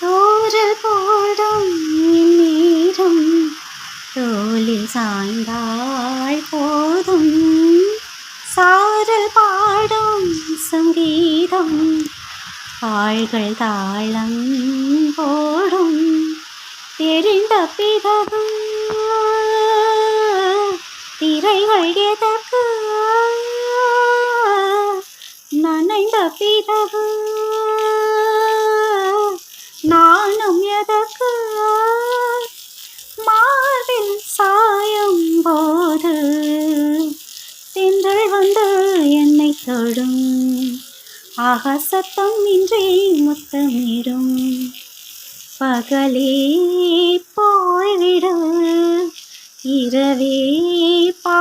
തോരൽ പോടും നീരും തോലിൽ സാന്താഴ് പോതും പാടും സംഗീതം ആളുകൾ താളം പോടും തെരിണ്ട പിതകും തിരൈവഴിയതക്ക നനൈണ്ട പിത கொண்டால் என்னை தொடும் ஆகாசத்தம் இன்றே முத்தமிடும் பகலே போய்விடும் இரவே பா